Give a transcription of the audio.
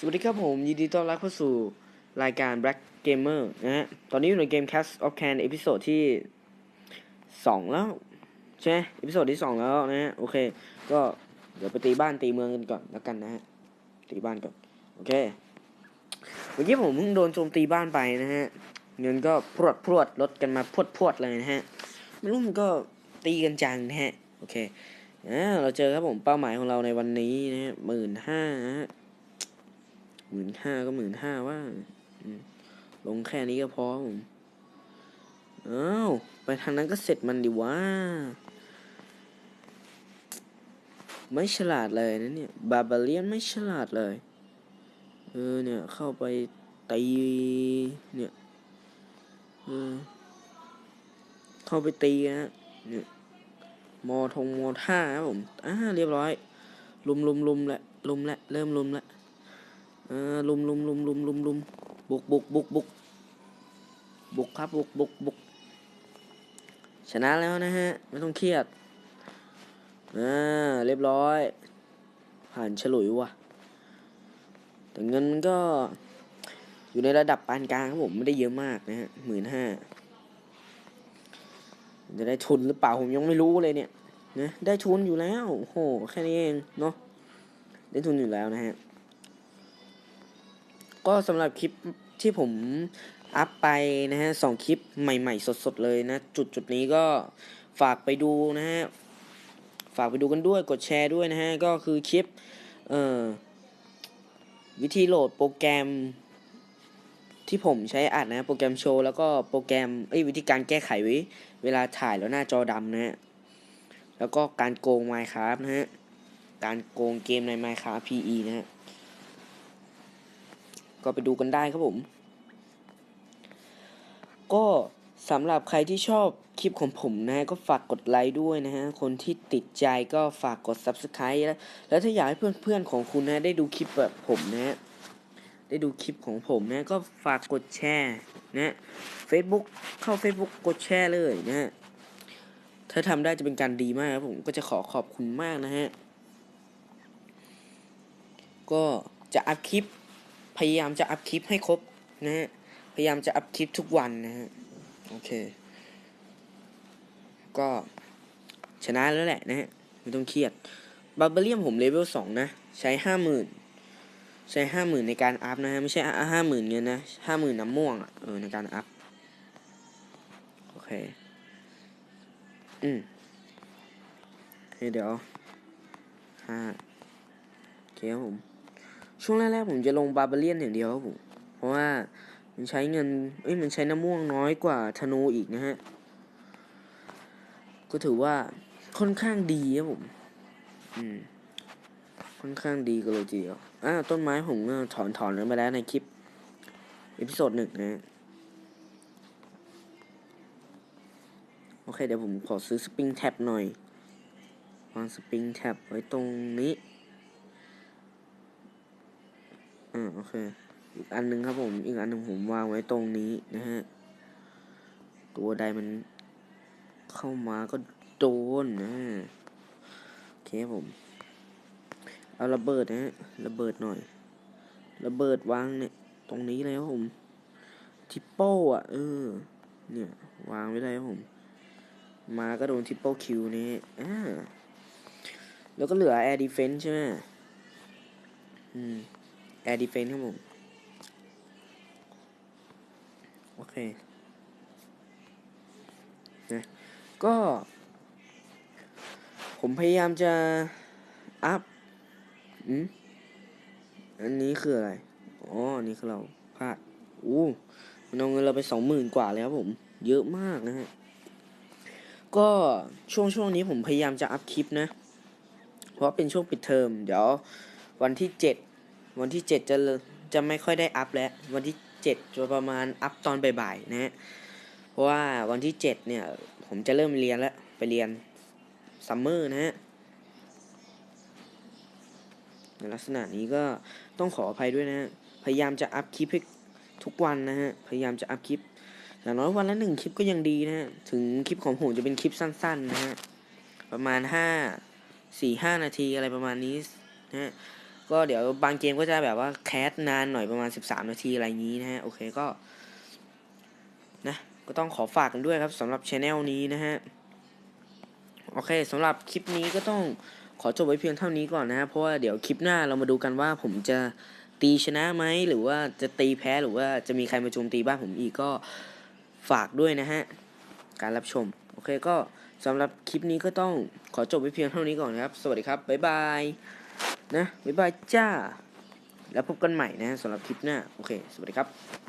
สวัสดีครับผม ยินดีต้อนรับเข้าสู่รายการ Black Gamer นะฮะ ตอนนี้อยู่ในเกม Cast of Can เอพิโซดที่สองแล้ว ใช่ไหมเอพิโซดที่สองแล้วนะฮะ โอเค ก็เดี๋ยวไปตีบ้านตีเมืองกันก่อนแล้วกันนะฮะ ตีบ้านก่อน โอเค เมื่อกี้ผมเพิ่งโดนโจมตีบ้านไปนะฮะ เงินก็พรวดพรวดลดกันมาพรวดพรวดเลยนะฮะไม่รู้มันก็ตีกันจังนะฮะ โอเคอ่าเราเจอครับผมเป้าหมายของเราในวันนี้นะฮะหมื่นห้านะฮะ หมื่นห้าก็หมื่นห้าว่าลงแค่นี้ก็พอผมอ้าวไปทางนั้นก็เสร็จมันดิว่า ไม่ฉลาดเลยนะเนี่ยบาบาเลียนไม่ฉลาดเลย เออเนี่ยเข้าไปตีเนี่ยเออเข้าไปตีฮะเนี่ยมอทงมอท่าครับผมอ่าเรียบร้อยลุมลุมลุมละลุมละเริ่มลุมละ เออลุมลุมลุมลุมลุมลุมบุกบุกบุกบุกบุกครับบุกบุกบุกชนะแล้วนะฮะ ไม่ต้องเครียดอ่าเรียบร้อย ผ่านฉลุยว่ะ แต่เงินมันก็อยู่ในระดับปานกลางครับผมไม่ได้เยอะมากนะฮะหมื่นห้าจะได้ทุนหรือเปล่าผมยังไม่รู้เลยเนี่ยนะได้ทุนอยู่แล้วโอ้โหแค่นี้เองเนาะได้ทุนอยู่แล้วนะฮะ ก็สำหรับคลิปที่ผมอัพไปนะฮะสองคลิปใหม่ ๆ สดๆเลยนะ จุดจุดนี้ก็ฝากไปดูนะฮะ ฝากไปดูกันด้วยกดแชร์ด้วยนะฮะ ก็คือคลิป เอ่อ วิธีโหลดโปรแกรม ที่ผมใช้อัดนะ โปรแกรมโชว์แล้วก็โปรแกรมเอ้ยวิธีการแก้ไขว้เวลาถ่ายแล้วหน้าจอดำนะฮะ แล้วก็การโกง Minecraft นะฮะ การโกงเกมใน Minecraft PE นะฮะ ก็ไปดูกันได้ครับผม ก็สำหรับใครที่ชอบคลิปของผมนะฮะก็ฝากกดไลค์ด้วยนะฮะ คนที่ติดใจก็ฝากกด Subscribe แล้วแล้วถ้าอยากให้เพื่อนๆของคุณนะได้ดูคลิปแบบผมนะ ได้ดูคลิปของผมนะ ก็ฝากกดแชร์นะ Facebook เข้า Facebook กดแชร์เลยนะฮะถ้าทำได้จะเป็นการดีมากครับผมก็จะขอขอบคุณมากนะฮะ ก็จะอัพคลิป พยายามจะอัพคลิปให้ครบนะฮะพยายามจะอัพคลิปทุกวันนะฮะโอเค ก็ชนะแล้วแหละนะฮะไม่ต้องเครียดบาร์เบเรียมผมเลเวลสองนะ ใช้ห้าหมื่นใช้ห้าหมื่นในการอัพนะฮะไม่ใช่ห้าหมื่นเงินนะห้าหมื่นน้ำม่วงอะเออในการอัพโอเคอืมโอเคเดี๋ยวห้าโอเคครับผม ช่วงแรกๆผมจะลงบาร์เบเลียนอย่างเดียวครับผมเพราะว่ามันใช้เงินเอ้ยมันใช้น้ำม่วงน้อยกว่าธนูอีกนะฮะ ก็ถือว่าค่อนข้างดีครับผม อืม ค่อนข้างดีกันเลยทีเดียวอ่าต้นไม้ผมก็ถอนถอนไปแล้วในคลิปเอพิโซดหนึ่งนะฮะโอเค เดี๋ยวผมขอซื้อสปริงแท็บหน่อย วางสปริงแท็บไว้ตรงนี้ อ่าโอเค อีกอันหนึ่งครับผม อีกอันหนึ่งผมวางไว้ตรงนี้นะฮะ ตัวใดมันเข้ามาก็โดนนะโอเคผม เอาระเบิดนะฮะ ระเบิดหน่อย ระเบิดวางเนี่ย ตรงนี้เลยครับผมทิปโป้อะ เออ เนี่ย วางไว้เลยครับผม มาก็โดนทิปโป้คิวนี่อ่าแล้วก็เหลือแอร์ดีเฟน s ์ใช่ไหมอืม ร์ดีเฟน s ์ครับผม โอเคนะก็ ผมพยายามจะ อัพอืมอันนี้คืออะไร อ๋ออันนี้คือเราพลาดอู้มันเอาเงินเราไปสองหมื่นกว่าแล้วผม เยอะมากนะฮะ ก็ช่วงช่วงนี้ผมพยายามจะอัพคลิปนะ เพราะเป็นช่วงปิดเทอม เดี๋ยววันที่เจ็ด วันที่เจ็ดจะจะไม่ค่อยได้อัพแล้ว วันที่เจ็ดจะประมาณอัพตอนบ่ายๆนะฮะเพราะว่าวันที่เจ็ดเนี่ย ผมจะเริ่มเรียนแล้ว ไปเรียนซัมเมอร์นะฮะในลักษณะนี้ก็ต้องขออภัยด้วยนะฮะพยายามจะอัพคลิปให้ทุกวันนะฮะ พยายามจะอัพคลิปอย่างน้อยวันละหนึ่งคลิปก็ยังดีนะฮะ ถึงคลิปของผมจะเป็นคลิปสั้น ๆ นะฮะ ประมาณห้าสี่ห้านาทีอะไรประมาณนี้นะฮะ ก็เดี๋ยวบางเกมก็จะแบบว่าแคสนานหน่อยประมาณ 13 นาทีอะไรอย่างนี้นะฮะ โอเคก็ นะ ก็ต้องขอฝากกันด้วยครับสำหรับช anel นี้นะฮะ โอเคสำหรับคลิปนี้ก็ต้องขอจบไว้เพียงเท่านี้ก่อนนะฮะ เพราะว่าเดี๋ยวคลิปหน้าเรามาดูกันว่าผมจะตีชนะไหม หรือว่าจะตีแพ้หรือว่าจะมีใครมาโจมตีบ้านผมอีกก็ฝากด้วยนะฮะ การรับชม โอเคก็สำหรับคลิปนี้ก็ต้องขอจบไว้เพียงเท่านี้ก่อนนะครับ สวัสดีครับ บ๊ายบาย นะบ๊ายบายจ้า แล้วพบกันใหม่นะสำหรับคลิปหน้า โอเค สวัสดีครับ